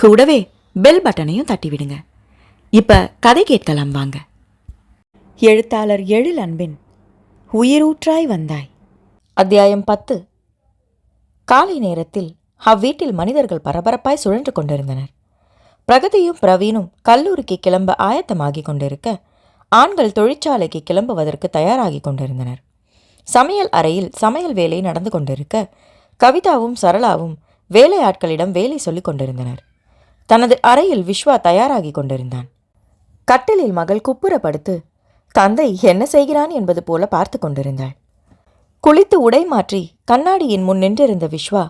கூடவே பெல் பட்டனையும் தட்டிவிடுங்க. இப்போ இப்ப கதை கேட்கலாம் வாங்க. எழுத்தாளர் எழில் அன்பின் உயிரூற்றாய் வந்தாய். அத்தியாயம் பத்து. காலை நேரத்தில் அவ்வீட்டில் மனிதர்கள் பரபரப்பாய் சுழன்று கொண்டிருந்தனர். பிரகதியும் பிரவீனும் கல்லூரிக்கு கிளம்ப ஆயத்தமாகிக் கொண்டிருக்க ஆண்கள் தொழிற்சாலைக்கு கிளம்புவதற்கு தயாராகிக் கொண்டிருந்தனர். சமையல் அறையில் சமையல் வேலை நடந்து கொண்டிருக்க கவிதாவும் சரளாவும் வேலையாட்களிடம் வேலை சொல்லிக் கொண்டிருந்தனர். தனது அறையில் விஸ்வா தயாராகி கொண்டிருந்தான். கட்டிலில் மகள் குப்புற படுத்து தந்தை என்ன செய்கிறான்? என்பது போல பார்த்து கொண்டிருந்தாள். குளித்து உடை மாற்றி கண்ணாடியின் முன் நின்றிருந்த விஸ்வா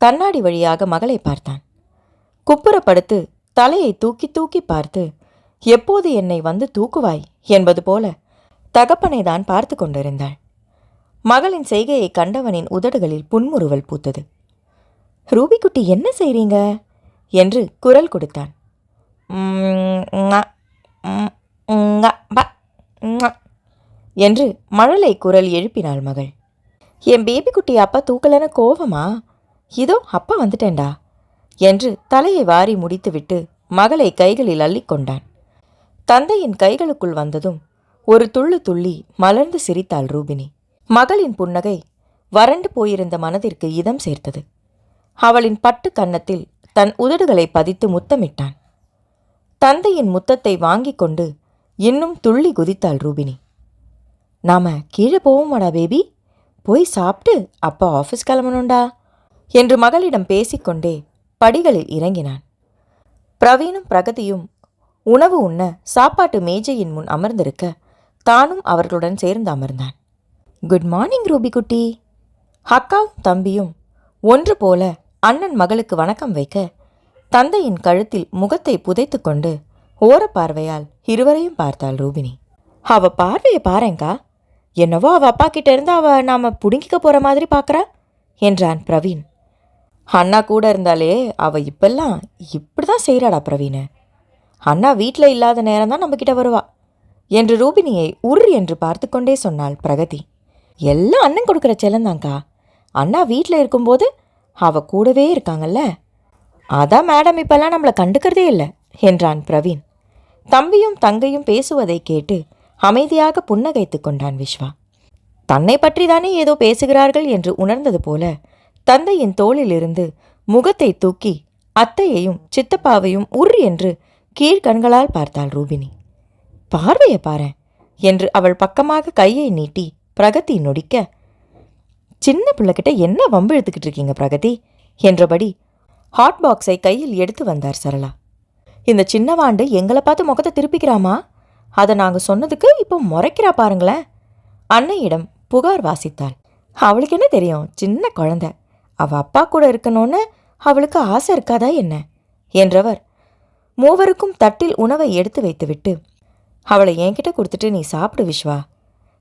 கண்ணாடி வழியாக மகளை பார்த்தான். குப்புற படுத்து தலையை தூக்கி தூக்கி பார்த்து எப்போது என்னை வந்து தூக்குவாய்? என்பது போல தகப்பனை தான் பார்த்து கொண்டிருந்தாள். மகளின் செய்கையை கண்டவனின் உதடுகளில் புன்முறுவல் பூத்தது. ரூபிக்குட்டி என்ன செய்றீங்க? என்று குரல் கொடுத்தான். என்று மழலை குரல் எழுப்பினாள் மகள். என் பேபி குட்டி அப்பா தூக்கலன கோவமா? இதோ அப்பா வந்துட்டேன்டா என்று தலையை வாரி முடித்துவிட்டு மகளை கைகளில் அள்ளிக்கொண்டான். தந்தையின் கைகளுக்குள் வந்ததும் ஒரு துள்ளு துள்ளி மலர்ந்து சிரித்தாள் ரூபினி. மகளின் புன்னகை வறண்டு போயிருந்த மனதிற்கு இதம் சேர்த்தது. அவளின் பட்டு கன்னத்தில் தன் உதடுகளை பதித்து முத்தமிட்டான். தந்தையின் முத்தத்தை வாங்கிக் கொண்டு இன்னும் துள்ளி குதித்தாள் ரூபினி. நாம கீழே போவோமாடா பேபி. போய் சாப்பிட்டு அப்பா ஆஃபீஸ் கிளம்பணும்டா என்று மகளிடம் பேசிக்கொண்டே படிகளில் இறங்கினான். பிரவீனும் பிரகதியும் உணவு உண்ண சாப்பாட்டு மேஜையின் முன் அமர்ந்திருக்க தானும் அவர்களுடன் சேர்ந்து அமர்ந்தான். குட் மார்னிங் ரூபி குட்டி. ஹக்காவும் தம்பியும் ஒன்று போல அண்ணன் மகளுக்கு வணக்கம் வைக்க தந்தையின் கழுத்தில் முகத்தை புதைத்து கொண்டு ஓரப்பார்வையால் இருவரையும் பார்த்தாள் ரூபினி. அவ பார்வையை பாருங்கா என்னவோ அவ அப்பா கிட்ட இருந்து அவ நாம புடுங்கிக்க போற மாதிரி பார்க்கறா என்றான் பிரவீன். அண்ணா கூட இருந்தாலே அவ இப்பெல்லாம் இப்படிதான் செய்கிறாடா பிரவீன. அண்ணா வீட்டில் இல்லாத நேரம் தான் நம்மக்கிட்ட வருவா என்று ரூபினியை உர் என்று பார்த்து கொண்டே சொன்னாள் பிரகதி. எல்லாம் அண்ணன் கொடுக்குற செல்லந்தாங்க்கா அண்ணா வீட்டில் இருக்கும்போது அவ கூடவே இருக்காங்கல்ல? அதான் மேடம் இப்பெல்லாம் நம்மளை கண்டுக்கிறதே இல்லை என்றான் பிரவீன். தம்பியும் தங்கையும் பேசுவதை கேட்டு அமைதியாக புன்னகைத்து கொண்டான் விஸ்வா. தன்னை பற்றி தானே ஏதோ பேசுகிறார்கள் என்று உணர்ந்தது போல தந்தையின் தோளிலிருந்து முகத்தை தூக்கி அத்தையையும் சித்தப்பாவையும் உர் என்று கீழ்கண்களால் பார்த்தாள் ரூபினி. பார்வையை பாரேன் என்று அவள் பக்கமாக கையை நீட்டி பிரகதி நொடிக்க சின்ன பிள்ளைகிட்ட என்ன வம்பு இழுத்துக்கிட்டு இருக்கீங்க பிரகதி? என்றபடி ஹாட் பாக்ஸை கையில் எடுத்து வந்தார் சரளா. இந்த சின்னவாண்டு எங்களை பார்த்து முகத்தை திருப்பிக்கிறாமா? அதை நாங்கள் சொன்னதுக்கு இப்போ முறைக்கிறா பாருங்களேன். அன்னையிடம் புகார் வாசித்தாள். அவளுக்கு என்ன தெரியும்? சின்ன குழந்தை. அவ அப்பா கூட இருக்கணும்னு அவளுக்கு ஆசை இருக்காதா என்ன? என்றவர் மூவருக்கும் தட்டில் உணவை எடுத்து வைத்துவிட்டு அவளை என்கிட்ட கொடுத்துட்டு நீ சாப்பிடு விஸ்வா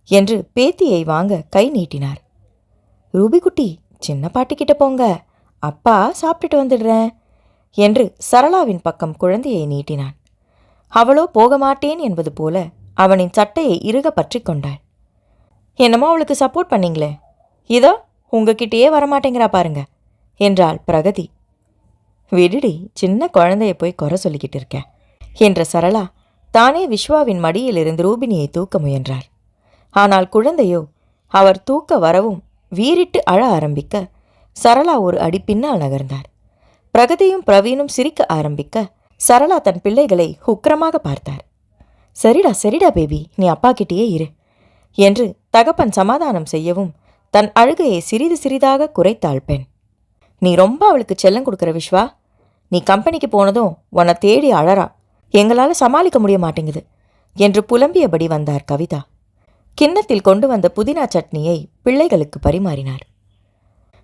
என்று பேத்தியை வாங்க கை நீட்டினார். ரூபிக்குட்டி சின்ன பாட்டிக்கிட்ட போங்க. அப்பா சாப்பிட்டுட்டு வந்துடுறேன் என்று சரளாவின் பக்கம் குழந்தையை நீட்டினான். அவளோ போக மாட்டேன் என்பது போல அவனின் சட்டையை இறுக பற்றி கொண்டாள். என்னமோ அவளுக்கு சப்போர்ட் பண்ணீங்களே. இதோ உங்ககிட்டயே வரமாட்டேங்கிறா பாருங்க என்றாள் பிரகதி. விடுடி சின்ன குழந்தைய போய் குறை சொல்லிக்கிட்டு இருக்க என்ற சரளா தானே விஸ்வாவின் மடியிலிருந்து ரூபினியை தூக்க முயன்றார் ஆனால் குழந்தையோ அவர் தூக்க வரவும் வீறிட்டு அழ ஆரம்பிக்க சரளா ஒரு அடி பின்னால் நகர்ந்தார். பிரகதியும் பிரவீனும் சிரிக்க ஆரம்பிக்க சரளா தன் பிள்ளைகளை உக்கிரமாக பார்த்தார். சரிடா சரிடா பேபி நீ அப்பா கிட்டேயே இரு என்று தகப்பன் சமாதானம் செய்யவும் தன் அழுகையை சிறிது சிறிதாக குறைத்தாள் பெண். நீ ரொம்ப அவளுக்கு செல்லம் கொடுக்குற விஸ்வா நீ கம்பெனிக்கு போனதும் உன்னை தேடி அழறா. எங்களால் சமாளிக்க முடிய மாட்டேங்குது என்று புலம்பியபடி வந்தார் கவிதா. கிண்ணத்தில் கொண்டு வந்த புதினா சட்னியை பிள்ளைகளுக்கு பரிமாறினார்.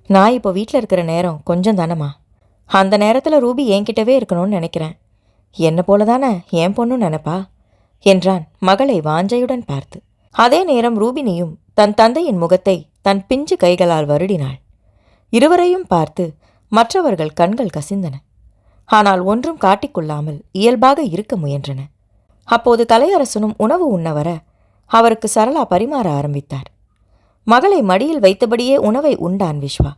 நான் இப்போ வீட்டில் இருக்கிற நேரம் கொஞ்சம் தானம்மா. அந்த நேரத்தில் ரூபி என்கிட்டவே இருக்கணும்னு நினைக்கிறேன். என்ன போல தானே என் பொண்ணும் நினைப்பா? என்றான் மகளை வாஞ்சையுடன் பார்த்து. அதே நேரம் ரூபினியும் தன் தந்தையின் முகத்தை தன் பிஞ்சு கைகளால் வருடினாள். இருவரையும் பார்த்து மற்றவர்கள் கண்கள் கசிந்தன. ஆனால் ஒன்றும் காட்டிக்கொள்ளாமல் இயல்பாக இருக்க முயன்றன. அப்போது கலையரசனும் உணவு உண்ண வர அவருக்கு சரளா பரிமாற ஆரம்பித்தார். மகளை மடியில் வைத்தபடியே உணவை உண்டான் விஸ்வா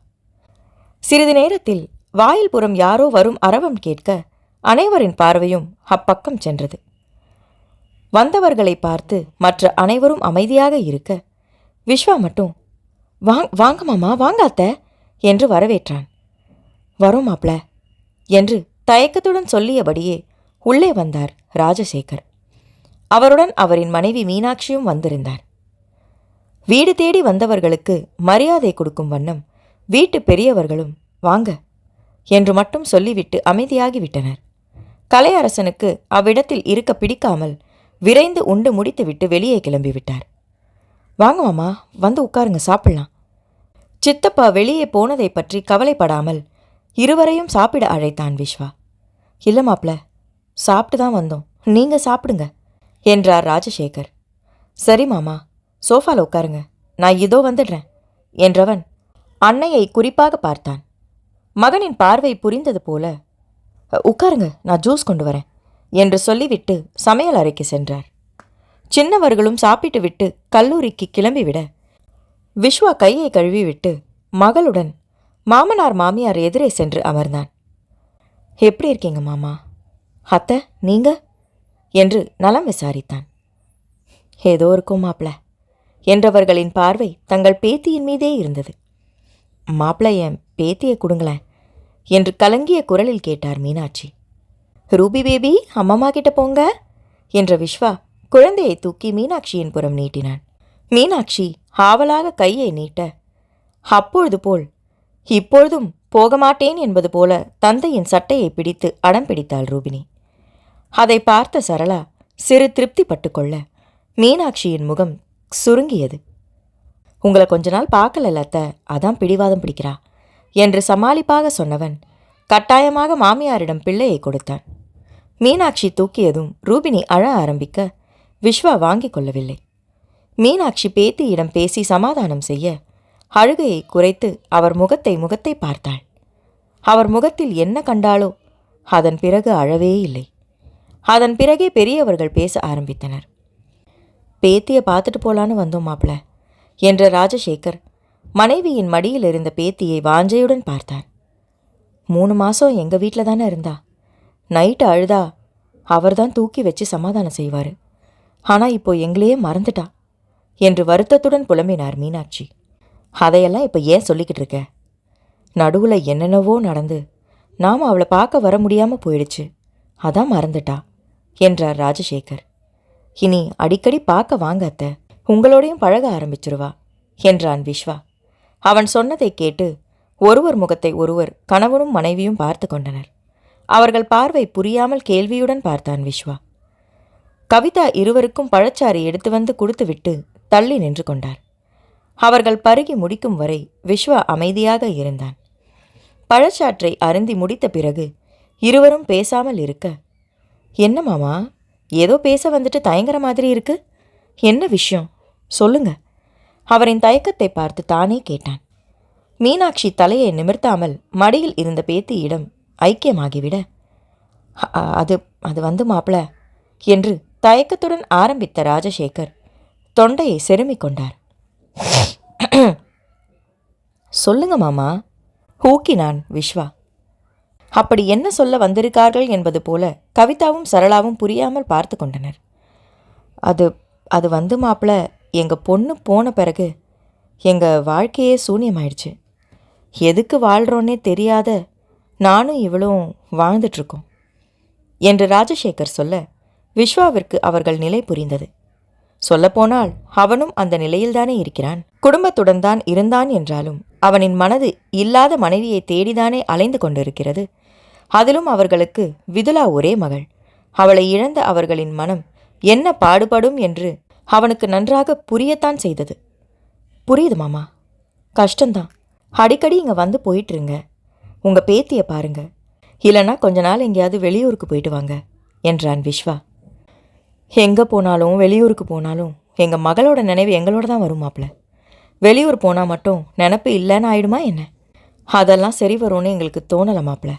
சிறிது நேரத்தில் வாயில் புறம் யாரோ வரும் அரவம் கேட்க அனைவரின் பார்வையும் அப்பக்கம் சென்றது. வந்தவர்களை பார்த்து மற்ற அனைவரும் அமைதியாக இருக்க விஸ்வா மட்டும் வாங் வாங்க மாமா வாங்க அத்தை என்று வரவேற்றான். வரும் மாப்ள என்று தயக்கத்துடன் சொல்லியபடியே உள்ளே வந்தார் ராஜசேகர். அவருடன் அவரின் மனைவி மீனாட்சியும் வந்திருந்தார். வீடு தேடி வந்தவர்களுக்கு மரியாதை கொடுக்கும் வண்ணம் வீட்டு பெரியவர்களும் வாங்க என்று மட்டும் சொல்லிவிட்டு அமைதியாகி விட்டனர் கலையரசனுக்கு அவ்விடத்தில் இருக்க பிடிக்காமல் விரைந்து உண்டு முடித்துவிட்டு வெளியே கிளம்பிவிட்டார். வாங்க மாமா வந்து உட்காருங்க சாப்பிடலாம். சித்தப்பா வெளியே போனதை பற்றி கவலைப்படாமல் இருவரையும் சாப்பிட அழைத்தான் விஸ்வா இல்லை மாப்ள சாப்பிட்டு தான் வந்தோம். நீங்க சாப்பிடுங்க. என்றார் ராஜசேகர். சரி மாமா சோஃபால உட்காருங்க நான் இதோ வந்துடுறேன் என்றவன் அன்னையை குறிப்பாக பார்த்தான். மகனின் பார்வை புரிந்தது போல உட்காருங்க நான் ஜூஸ் கொண்டு வரேன் என்று சொல்லிவிட்டு சமையல் அறைக்கு சென்றார். சின்னவர்களும் சாப்பிட்டு விட்டு கல்லூரிக்கு கிளம்பிவிட விஸ்வா கையை கழுவிவிட்டு மகளுடன் மாமனார் மாமியார் எதிரே சென்று அமர்ந்தான். எப்படி இருக்கீங்க மாமா? அத்தை நீங்க? என்று நலம் விசாரித்தான். ஏதோ இருக்கும் மாப்ள என்றவர்களின் பார்வை தங்கள் பேத்தியின் மீதே இருந்தது. மாப்பிள என் பேத்தியை கொடுங்களேன் என்று கலங்கிய குரலில் கேட்டார் மீனாட்சி. ரூபி பேபி அம்மம்மா கிட்ட போங்க என்ற விஸ்வா குழந்தையை தூக்கி மீனாட்சியின் புறம் நீட்டினான். மீனாட்சி ஆவலாக கையை நீட்ட அப்பொழுது போல் இப்பொழுதும் போக மாட்டேன் என்பது போல தந்தையின் சட்டையை பிடித்து அடம் பிடித்தாள் ரூபினி. அதை பார்த்த சரளா சிறு திருப்தி பட்டுக்கொள்ள மீனாட்சியின் முகம் சுருங்கியது. உங்களை கொஞ்ச நாள் பார்க்கல லத்த அதான் பிடிவாதம் பிடிக்கிறா என்று சமாளிப்பாக சொன்னவன் கட்டாயமாக மாமியாரிடம் பிள்ளையை கொடுத்தான். மீனாட்சி தூக்கியதும் ரூபினி அழ ஆரம்பிக்க விஸ்வா வாங்கிக் கொள்ளவில்லை. மீனாட்சி பேத்தியிடம் பேசி சமாதானம் செய்ய அழுகையை குறைத்து அவர் முகத்தை முகத்தை பார்த்தாள். அவர் முகத்தில் என்ன கண்டாளோ அதன் பிறகு அழவே இல்லை. அதன் பிறகே பெரியவர்கள் பேச ஆரம்பித்தனர். பேத்தியை பார்த்துட்டு போலான்னு வந்தோம் மாப்ள என்ற ராஜசேகர் மனைவியின் மடியில் இருந்த பேத்தியை வாஞ்சையுடன் பார்த்தார் மூணு மாதம் எங்கள் வீட்டில் தானே இருந்தா? நைட்டு அழுதா அவர்தான் தூக்கி வச்சு சமாதானம் செய்வார். ஆனால் இப்போ எங்களையே மறந்துட்டா என்று வருத்தத்துடன் புலம்பினார் மீனாட்சி. அதையெல்லாம் இப்போ ஏன் சொல்லிக்கிட்டு இருக்க? நடுவில் என்னென்னவோ நடந்து நாம் அவளை பார்க்க வர முடியாமல் போயிடுச்சு. அதான் மறந்துட்டா. என்றார் ராஜசேகர். இனி அடிக்கடி பார்க்க வாங்க அத்த. உங்களோடையும் பழக ஆரம்பிச்சிருவா என்றான் விஸ்வா. அவன் சொன்னதை கேட்டு ஒருவர் முகத்தை ஒருவர் கணவனும் மனைவியும் பார்த்து கொண்டனர். அவர்கள் பார்வை புரியாமல் கேள்வியுடன் பார்த்தான் விஸ்வா. கவிதா இருவருக்கும் பழச்சாறு எடுத்து வந்து கொடுத்துவிட்டு தள்ளி நின்று கொண்டார். அவர்கள் பருகி முடிக்கும் வரை விஸ்வா அமைதியாக இருந்தான். பழச்சாற்றை அருந்தி முடித்த பிறகு இருவரும் பேசாமல் இருக்க என்ன மாமா? ஏதோ பேச வந்துட்டு தயங்குற மாதிரி இருக்கு. என்ன விஷயம்? சொல்லுங்க. அவரின் தயக்கத்தை பார்த்து தானே கேட்டான். மீனாட்சி தலையை நிமிர்த்தாமல் மடியில் இருந்த பேத்தியிடம் ஐக்கியமாகிவிட. அது அது வந்து மாப்பிள என்று தயக்கத்துடன் ஆரம்பித்த ராஜசேகர் தொண்டையை செருமிக் கொண்டார். சொல்லுங்க மாமா. ஊக்கினான் விஸ்வா அப்படி என்ன சொல்ல வந்திருக்கார்கள் என்பது போல கவிதாவும் சரளாவும் புரியாமல் பார்த்து கொண்டனர். அது அது வந்து மாப்பிள எங்கள் பொண்ணு போன பிறகு எங்கள் வாழ்க்கையே சூன்யமாயிடுச்சு. எதுக்கு வாழ்கிறோன்னே தெரியாத நானும் இவளும் வாழ்ந்துட்டுருக்கோம் என்று ராஜசேகர் சொல்ல விஸ்வாவிற்கு அவர்கள் நிலை புரிந்தது. சொல்லப்போனால் அவனும் அந்த நிலையில்தானே இருக்கிறான். குடும்பத்துடன் தான் இருந்தான் என்றாலும் அவனின் மனது இல்லாத மனைவியை தேடிதானே அலைந்து கொண்டிருக்கிறது. அதிலும் அவர்களுக்கு விதுலா ஒரே மகள். அவளை இழந்த அவர்களின் மனம் என்ன பாடுபடும் என்று அவனுக்கு நன்றாக புரியத்தான் செய்தது. புரியுது மாமா. கஷ்டந்தான் அடிக்கடி இங்கே வந்து போயிட்டுருங்க. உங்கள் பேத்தியை பாருங்க. இல்லைன்னா கொஞ்ச நாள் எங்கேயாவது வெளியூருக்கு போயிட்டு வாங்க என்றான் விஸ்வா எங்கே போனாலும் வெளியூருக்கு போனாலும் எங்கள் மகளோட நினைவு எங்களோட தான் வரும் வெளியூர் போனால் மட்டும் நினப்பு இல்லைன்னு ஆயிடுமா என்ன? அதெல்லாம் சரி வரும்னு எங்களுக்கு தோணலை மாப்பிள்ள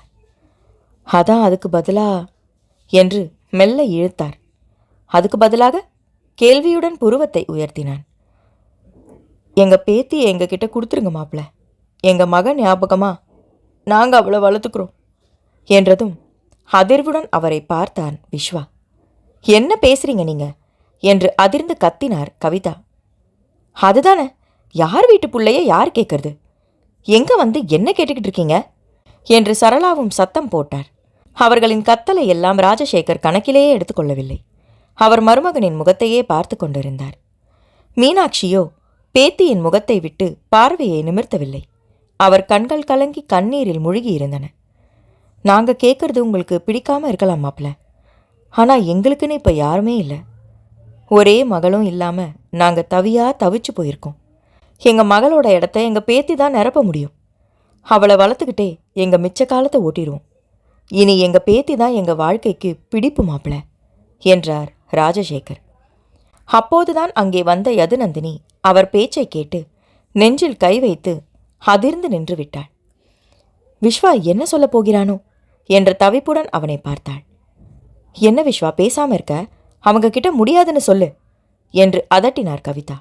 அதான் அதுக்கு பதிலா என்று மெல்ல இழுத்தார். அதுக்கு பதிலாக கேள்வியுடன் புருவத்தை உயர்த்தினான். எங்கள் பேத்தி எங்ககிட்ட கொடுத்துருங்க மாப்ள எங்கள் மகன் ஞாபகமா? நாங்கள் அவளை வளர்த்துக்கிறோம் என்றதும் அதிர்வுடன் அவரை பார்த்தான் விஸ்வா என்ன பேசுறீங்க நீங்க? என்று அதிர்ந்து கத்தினார் கவிதா. அதுதானே யார் வீட்டு பிள்ளைய யார் கேட்கறது எங்க வந்து என்ன கேட்டுக்கிட்டு இருக்கீங்க? என்று சரளாவும் சத்தம் போட்டார். அவர்களின் கத்தலை எல்லாம் ராஜசேகர் கணக்கிலேயே எடுத்துக்கொள்ளவில்லை. அவர் மருமகனின் முகத்தையே பார்த்து கொண்டிருந்தார். மீனாட்சியோ பேத்தியின் முகத்தை விட்டு பார்வையை நிமிர்த்தவில்லை. அவர் கண்கள் கலங்கி கண்ணீரில் முழுகி இருந்தன நாங்க கேட்கறது உங்களுக்கு பிடிக்காம இருக்கலாம் மாப்ள ஆனா எங்களுக்குன்னு இப்ப யாருமே இல்லை. ஒரே மகளும் இல்லாம நாங்க தவியா தவிச்சு போயிருக்கோம். எங்க மகளோட இடத்த எங்க பேத்தி தான் நிரப்ப முடியும். அவளை வளர்த்துக்கிட்டே எங்க மிச்ச காலத்தை ஓட்டிடுவோம். இனி எங்க பேத்தி தான் எங்க வாழ்க்கைக்கு பிடிப்பு மாப்பிள என்றார் ராஜசேகர். அப்போதுதான் அங்கே வந்த யதுநந்தினி அவர் பேச்சை கேட்டு நெஞ்சில் கை வைத்து அதிர்ந்து நின்று விட்டாள். விஸ்வா என்ன சொல்லப் போகிறானோ? என்ற தவிப்புடன் அவனை பார்த்தாள். என்ன விஸ்வா பேசாம இருக்க? அவங்க கிட்ட முடியாதுன்னு சொல்லு என்று அதட்டினார் கவிதா.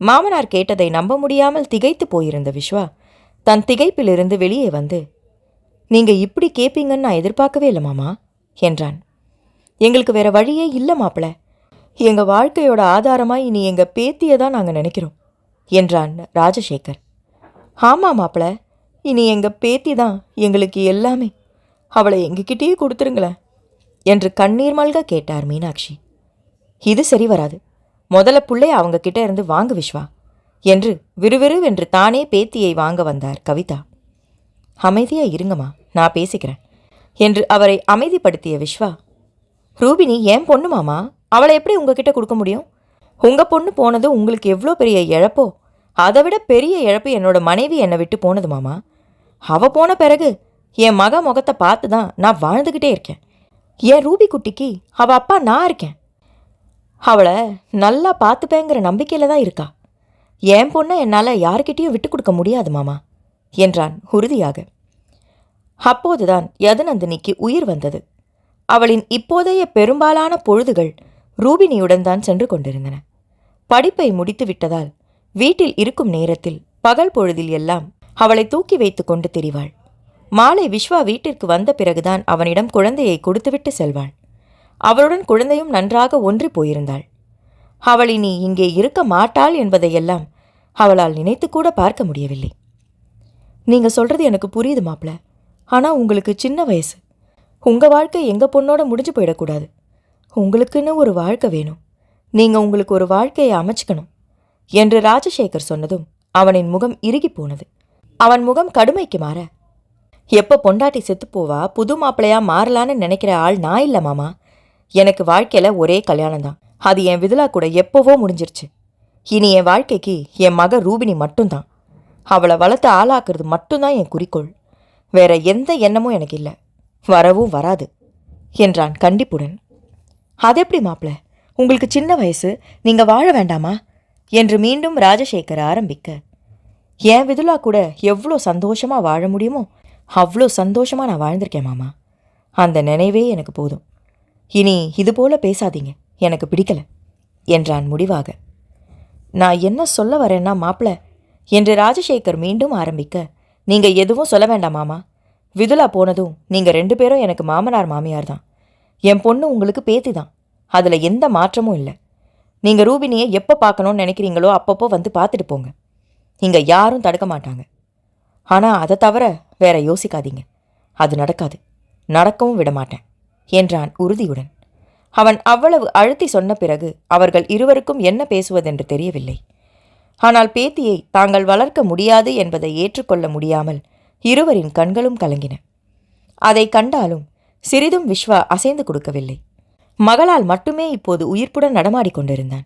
மாமனார் கேட்டதை நம்ப முடியாமல் திகைத்து போயிருந்த விஸ்வா தன் திகைப்பிலிருந்து வெளியே வந்து நீங்கள் இப்படி கேப்பீங்கன்னு நான் எதிர்பார்க்கவே இல்லை மாமா என்றான். எங்களுக்கு வேற வழியே இல்லை மாப்பிள. எங்கள் வாழ்க்கையோட ஆதாரமாக இனி எங்கள் பேத்தியை தான் நாங்கள் நினைக்கிறோம் என்றான் ராஜசேகர். ஆமாம் மாப்பிள இனி எங்கள் பேத்தி தான் எங்களுக்கு எல்லாமே. அவளை எங்ககிட்டயே கொடுத்துருங்களேன் என்று கண்ணீர் மல்க கேட்டார் மீனாட்சி. இது சரி வராது. முதல்ல புள்ளைய அவங்க கிட்ட இருந்து வாங்கு விஸ்வா என்று விறுவிறுவென்று தானே பேத்தியை வாங்க வந்தார் கவிதா. அமைதியாக இருங்கம்மா நான் பேசிக்கிறேன். என்று அவரை அமைதிப்படுத்திய விஸ்வா ரூபினி ஏன் பொண்ணு மாமா? அவளை எப்படி உங்ககிட்ட கொடுக்க முடியும்? உங்க பொண்ணு போனது உங்களுக்கு எவ்வளோ பெரிய இழப்போ அதை விட பெரிய இழப்பு என்னோட மனைவி என்னை விட்டு போனது மாமா. அவள் போன பிறகு என் மக முகத்தை பார்த்து தான் நான் வாழ்ந்துக்கிட்டே இருக்கேன். என் ரூபி குட்டிக்கு அவள் அப்பா நான் இருக்கேன். அவளை நல்லா பார்த்துப்பேங்கிற நம்பிக்கையில் தான் இருக்கா. என் பொண்ணை என்னால் யாருக்கிட்டேயும் விட்டு கொடுக்க முடியாது மாமா. என்றான் உறுதியாக. அப்போதுதான் யதுநந்தினிக்கு உயிர் வந்தது. அவளின் இப்போதைய பெரும்பாலான பொழுதுகள் ரூபினியுடன் தான் சென்று கொண்டிருந்தன. படிப்பை முடித்து விட்டதால் வீட்டில் இருக்கும் நேரத்தில் பகல் பொழுதில் எல்லாம் அவளை தூக்கி வைத்துக் கொண்டு திரிவாள். மாலை விஸ்வா வீட்டிற்கு வந்த பிறகுதான் அவனிடம் குழந்தையை கொடுத்துவிட்டு செல்வாள். அவளுடன் குழந்தையும் நன்றாக ஒன்றி போயிருந்தாள். அவள் இனி இங்கே இருக்க மாட்டாள் என்பதையெல்லாம் அவளால் நினைத்துக்கூட பார்க்க முடியவில்லை. நீங்க சொல்றது எனக்கு புரியுது மாப்பிள்ள ஆனா உங்களுக்கு சின்ன வயசு. உங்க வாழ்க்கை எங்க பொண்ணோட முடிஞ்சு போயிடக்கூடாது. உங்களுக்குன்னு ஒரு வாழ்க்கை வேணும். நீங்க உங்களுக்கு ஒரு வாழ்க்கையை அமைச்சுக்கணும். என்று ராஜசேகர் சொன்னதும் அவனின் முகம் இறுகி போனது. அவன் முகம் கடுமைக்கு மாற. எப்ப பொண்டாட்டி செத்துப்போவா புது மாப்பிளையா மாறலான்னு நினைக்கிற ஆள் நான் இல்ல மாமா. எனக்கு வாழ்க்கையில ஒரே கல்யாணம் தான். அது என் விதுலா கூட எப்பவோ முடிஞ்சிருச்சு. இனி என் வாழ்க்கைக்கு என் மக ரூபினி மட்டும்தான். அவளை வளர்த்து ஆளாக்குறது மட்டும்தான் என் குறிக்கோள். வேற எந்த எண்ணமும் எனக்கு இல்லை. வரவும் வராது என்றான் கண்டிப்புடன். அது எப்படி மாப்பிள? உங்களுக்கு சின்ன வயசு நீங்க வாழ வேண்டாமா? என்று மீண்டும் ராஜசேகர் ஆரம்பிக்க. என் விதுலா கூட எவ்வளோ சந்தோஷமா வாழ முடியுமோ அவ்வளோ சந்தோஷமா நான் வாழ்ந்திருக்கேன் மாமா. அந்த நினைவே எனக்கு போதும். இனி இது போல பேசாதீங்க எனக்கு பிடிக்கல என்றான் முடிவாக. நான் என்ன சொல்ல வரேன்னா மாப்பிள்ள என்று ராஜசேகர் மீண்டும் ஆரம்பிக்க நீங்க எதுவும் சொல்ல வேண்டாம் மாமா. விதுலா போனதும் நீங்க ரெண்டு பேரும் எனக்கு மாமனார் மாமியார் தான். என் பொண்ணு உங்களுக்கு பேத்தி தான். அதுல எந்த மாற்றமும் இல்லை. நீங்க ரூபினியை எப்போ பார்க்கணும்னு நினைக்கிறீங்களோ அப்பப்போ வந்து பார்த்துட்டு போங்க. இங்க யாரும் தடுக்க மாட்டாங்க. ஆனா அதை தவிர வேற யோசிக்காதீங்க. அது நடக்காது. நடக்கவும் விட மாட்டேன் என்றான் உறுதியுடன். அவன் அவ்வளவு அழுத்தி சொன்ன பிறகு அவர்கள் இருவருக்கும் என்ன பேசுவதென்று தெரியவில்லை. ஆனால் பேத்தியை தாங்கள் வளர்க்க முடியாது என்பதை ஏற்றுக்கொள்ள முடியாமல் இருவரின் கண்களும் கலங்கின. அதை கண்டாலும் சிறிதும் விஸ்வா அசைந்து கொடுக்கவில்லை. மகளால் மட்டுமே இப்போது உயிர்ப்புடன் நடமாடிக்கொண்டிருந்தான்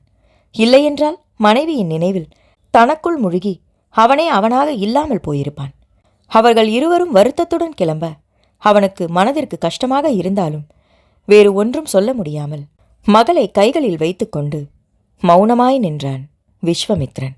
இல்லையென்றால் மனைவியின் நினைவில் தனக்குள் முழுகி அவனே அவனாக இல்லாமல் போயிருப்பான். அவர்கள் இருவரும் வருத்தத்துடன் கிளம்ப அவனுக்கு மனதிற்கு கஷ்டமாக இருந்தாலும் வேறு ஒன்றும் சொல்ல முடியாமல் மகளை கைகளில் வைத்துக்கொண்டு மௌனமாய் நின்றான். विश्वामित्रन।